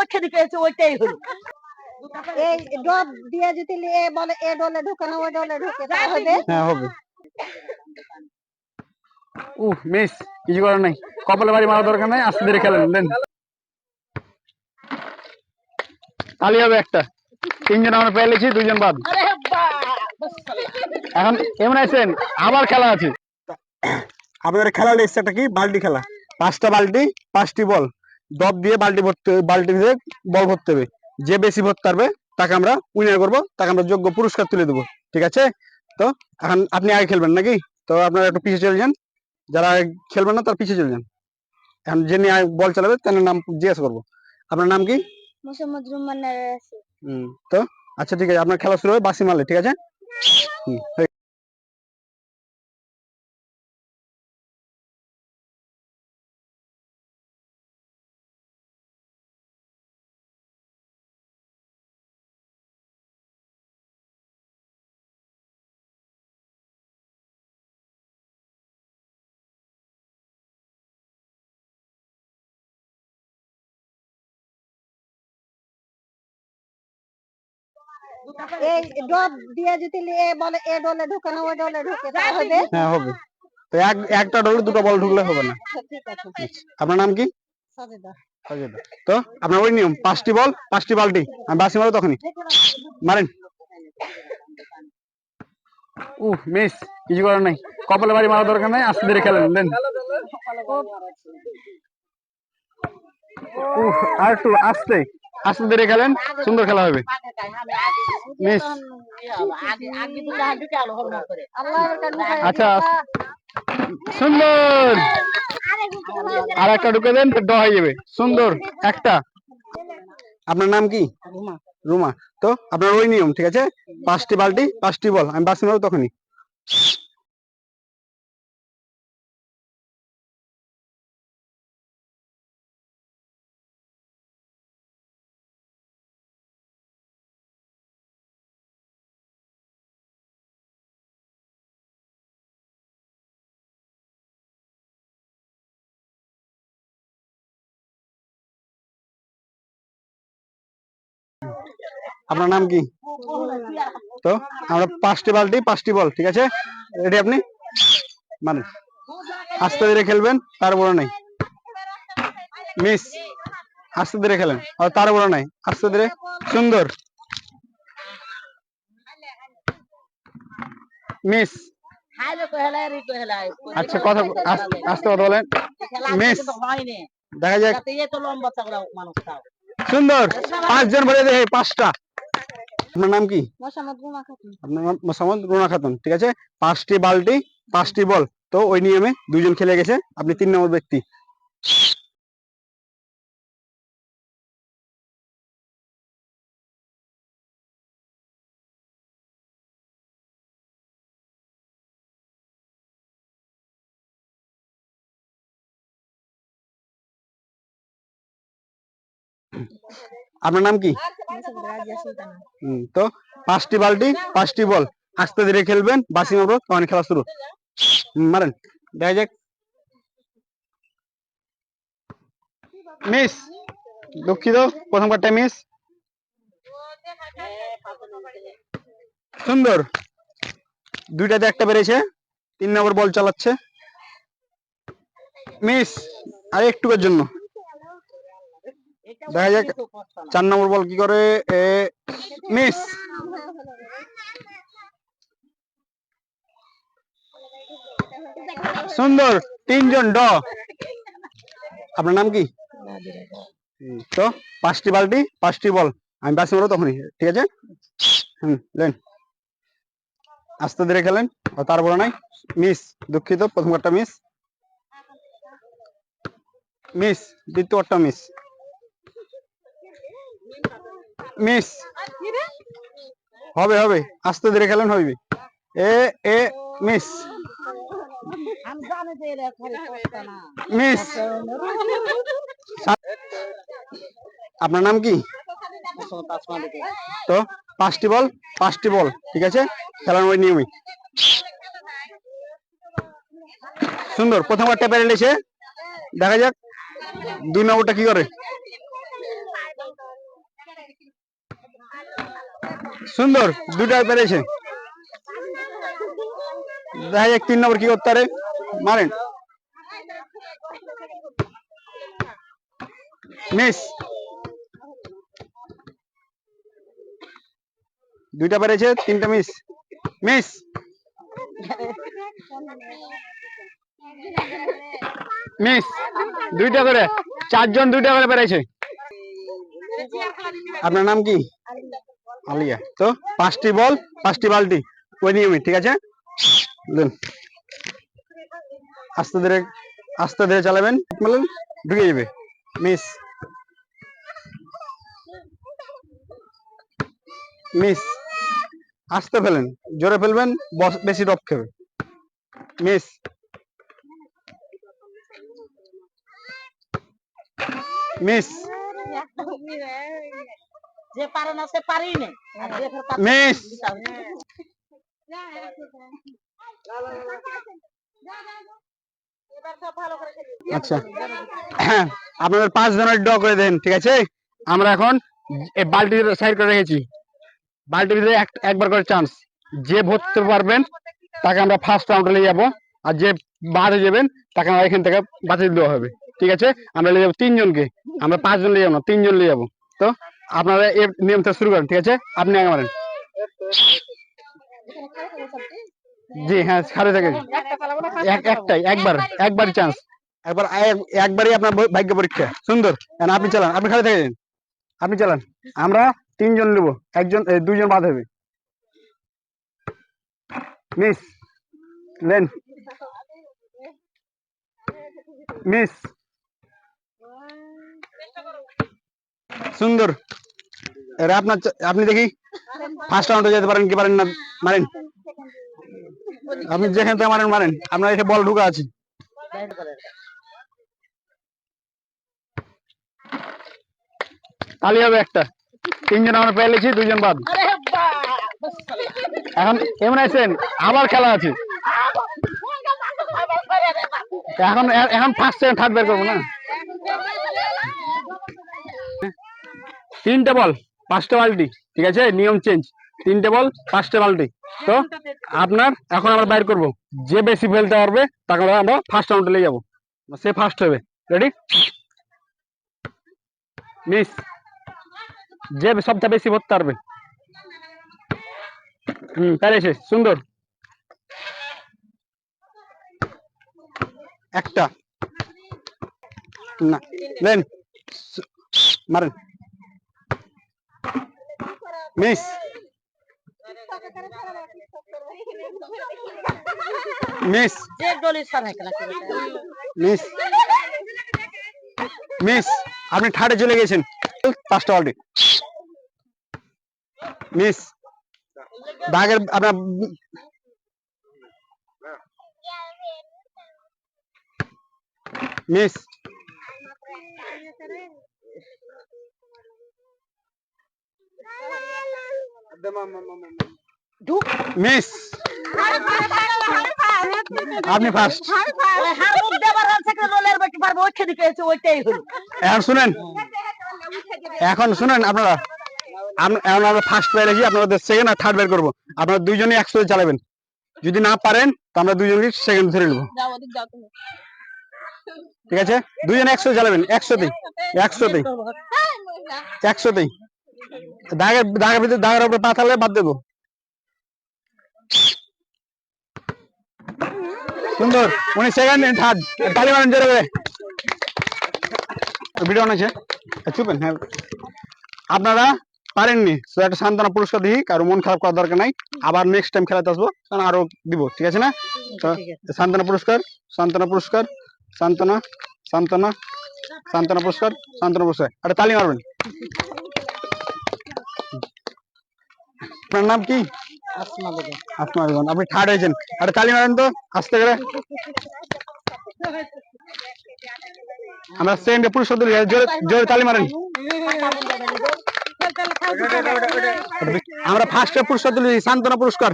ওইখানে পেয়েছে ওইটাই হলো। এই ডব দিয়ে যদি এ বলে এ ডলে ঢুকে না ওই ডলে ঢুকে হবে? হ্যাঁ হবে। উহ মিস কিছু করার নাই। কপালে বাড়ি মারা দরকার নাই আস্তে ধীরে খেলেন দেন। তালি হবে একটা। তিনজন আমরা পেয়েছি দুইজন বাদ। আরে এখন কেমন আছেন আবার খেলা আছে। আপনাদের খেলার ইচ্ছাটা কি? বাল্টি খেলা। পাঁচটা বাল্টি পাঁচটি বল। ডব দিয়ে বালতি ভরতে বালতি দিয়ে বল ভরতে হবে। যে বেশি ভরতে পারবে তাকে আমরা উইনার করব তাকে আমরা যোগ্য পুরস্কার তুলে দেবো। ঠিক আছে? তো এখন আপনি আগে খেলবেন নাকি? তো আপনারা একটু পিছিয়ে চলে যান। যারা খেলবেন না তার পিছিয়ে চলে যান। এখন যে নিয়ে বল চালাবে তার নাম জিজ্ঞেস করব। আপনার নাম কি? রুমান তো আচ্ছা ঠিক আছে। আপনার খেলা শুরু হবে বাসি মারলে ঠিক আছে? হুম, এই ডব দিয়ে যদি এ বলে এ ডলে ঢুকে না ওই ডলে ঢুকে তা হবে? হ্যাঁ হবে। তো এক একটা ডলে দুটো বল ঢুকলে হবে না। আপনার নাম কি? সাজেদা। তো আপনার ওই নিয়ম পাঁচটি বল পাঁচটি বালতি। আমি বাসি মারো তখনই। মারেন। উহ মিস কিছু করার নাই। কপালে বাড়ি মারা দরকার নাই আস্তে ধীরে খেলেন দেন। উহ আর একটু আস্তে। আস্তে ধীরে খেলেন সুন্দর খেলা হবে। মিস। আচ্ছা সুন্দর। আর একটা ঢুকে দেন তো ড হয়ে যাবে। সুন্দর একটা। আপনার নাম কি? রুমা। তো আপনার ওই নিয়ম ঠিক আছে? পাঁচটি বালতি পাঁচটি বল। আমি বাসি মারবো তখনই। আপনার নাম কি? তো আমরা পাঁচটি বালতি পাঁচটি বল ঠিক আছে? রেডি আপনি? মানে আস্তে ধীরে খেলবেন তার বড় নাই। মিস আস্তে ধীরে খেলেন আর তার বড় নাই। আস্তে ধীরে সুন্দর। মিস আচ্ছা কথা আস- আস্তে কথা বলেন। মিস দেখা যাক। তাও সুন্দর পাঁচজন বলে দেয় পাঁচটা। আপনার নাম কি? আপনার নাম মোসাম্মদ রুনা খাতুন ঠিক আছে? পাঁচটি বালটি পাঁচটি বল। তো ওই নিয়মে দুজন খেলে গেছে আপনি তিন নম্বর ব্যক্তি। আপনার নাম কি? রাজিয়া তো পাঁচটি বালতি পাঁচটি বল। আস্তে ধীরে খেলবেন বাসি মারবো তখন খেলা শুরু। মারেন। দেখা যাক। মিস দুঃখিত প্রথম কারটা মিস। সুন্দর। দুইটাতে একটা বেড়েছে তিন নম্বর বল চালাচ্ছে। মিস আর একটুকের জন্য। দেখা যাক চার নম্বর বল কি করে? এ মিস। সুন্দর তিনজন ড। আপনার নাম কি? তো পাঁচটি বালতি পাঁচটি বল। আমি বাসি মারবো তখনই ঠিক আছে? হুম লেন। আস্তে ধীরে খেলেন তার বড় নাই। মিস দুঃখিত প্রথম কারটা মিস। মিস দ্বিতীয় দ্বিতীয়টা মিস। মিস। হবে হবে। আস্তে ধীরে খেলেন হইবে। এ এ মিস। মিস। আপনার নাম কি? তো পাঁচটি বল পাঁচটি বল ঠিক আছে? খেলার ওই নিয়মই। সুন্দর প্রথমবার টেপে এসে দেখা যাক দুই নম্বরটা কি করে? সুন্দর দুটাই পেরেছে দেখা যাক তিন নম্বর কি করতে পারে? মারেন। মিস। দুইটা পেরেছে, তিনটা মিস। মিস। মিস, দুইটা করে। চারজন দুইটা করে পেরেছে। আপনার নাম কি? আলিয়া তো পাঁচটি বল, পাঁচটি বালতি। ওই নিয়মে ঠিক আছে? আস্তে ধীরে আস্তে ধীরে চালাবেন। বললেন ঢুকে যাবে। মিস। মিস। আস্তে ফেলেন। জোরে ফেলবেন বেশি টপ খাবে। মিস। মিস। যে পারে না সে পারেই না আর যে ফের মিস! এবার সব ভালো করে খেলি আচ্ছা। হ্যাঁ আপনাদের পাঁচ জনের ড্র করে দেন ঠিক আছে? আমরা এখন এই বালতি সাইড করে রেখেছি। বালতির ভিতরে এক- একবার করে চান্স যে ভরতে পারবেন তাকে আমরা ফার্স্ট রাউন্ডে নিয়ে যাব। আর যে বাদ হয়ে যাবেন তাকে আমরা এখান থেকে বাতিল দেওয়া হবে। ঠিক আছে? আমরা নিয়ে যাব তিনজনকে। আমরা পাঁচজন নিয়ে যাব না তিনজন নিয়ে যাব। তো আপনারা এর নিয়মটা শুরু করেন ঠিক আছে? আপনি আগে মারেন। জি হ্যাঁ সাড়ে থেকে। এক একটাই একবার একবারই চান্স একবার একবারই আপনার ভাগ্য পরীক্ষা। সুন্দর। আপনি চালান আপনি খালি থেকে আপনি চালান। আমরা তিনজন নেব। একজন এই, দুইজন বাদ হবে। মিস লেন। মিস। সুন্দর। এরা আপনার আপনি দেখি ফার্স্ট রাউন্ডে যেতে পারেন কি পারেন না মারেন। আপনি যেখান থেকে মারেন মারেন। আপনার এসে বল ঢুকা আছে। তালি হবে একটা। তিনজন আমরা পেয়েছি দুজন বাদ। এখন কেমন আছেন? আবার খেলা আছে। এখন এখন ফার্স্ট সেকেন্ড থার্ড বের করব না। তিনটে বল। পাঁচটা বালতি, ঠিক আছে? নিয়ম চেঞ্জ তিনটে বল, পাঁচটা বালতি। তো আপনার, এখন আমরা বাইর করব। যে বেশি ফেলতে পারবে, তাকে আমরা ফার্স্ট রাউন্ডে নিয়ে যাব। সে ফার্স্ট হবে। রেডি মিস যে সবচেয়ে বেশি ভরতে পারবে হুম পেরেছে সুন্দর। একটা। না মারেন। মিস। মিস। মিস। মিস আপনি থার্ডে চলে গেছেন। পাঁচটা অলরেডি মিস দাগের আপনার মিস। ওইটাই হলো এখন শুনেন। এখন শুনেন আপনারা। এখন আমরা ফার্স্ট আপনাদের সেকেন্ড আর থার্ড বের করব। আপনারা একসাথে চালাবেন। যদি না পারেন, তো আমরা দুইজনকে সেকেন্ড ধরে নেব। ঠিক আছে? দুইজনে একসাথে চালাবেন। একসাথেই। একসাথেই। একসাথেই। দাগের দাগের ভিতরে দাগের উপরে পা থাকলে বাদ দেবো। সুন্দর উনি সেকেন্ড থার্ড তালি মারেন জোরে করে। ভিডিও আছে চুপেন হ্যাঁ। আপনারা পারেননি তো একটা সান্ত্বনা পুরস্কার দিই কারও মন খারাপ করার দরকার নাই। আবার নেক্সট টাইম খেলাতে আসব কারণ আরও দিব ঠিক আছে না? তো সান্ত্বনা পুরস্কার সান্ত্বনা পুরস্কার সান্ত্বনা সান্ত্বনা সান্ত্বনা পুরস্কার সান্ত্বনা পুরস্কার। একটা তালি মারবেন। আপনার নাম কি? আসমা বেগম। আপনি থার্ড হয়েছেন। আর তালি মারেন তো, আস্তে করে। আমরা সেকেন্ডে পুরস্কার দিলি জোরে জোরে তালি মারেন। আমরা ফার্স্টে পুরস্কার দিলি সান্ত্বনা পুরস্কার।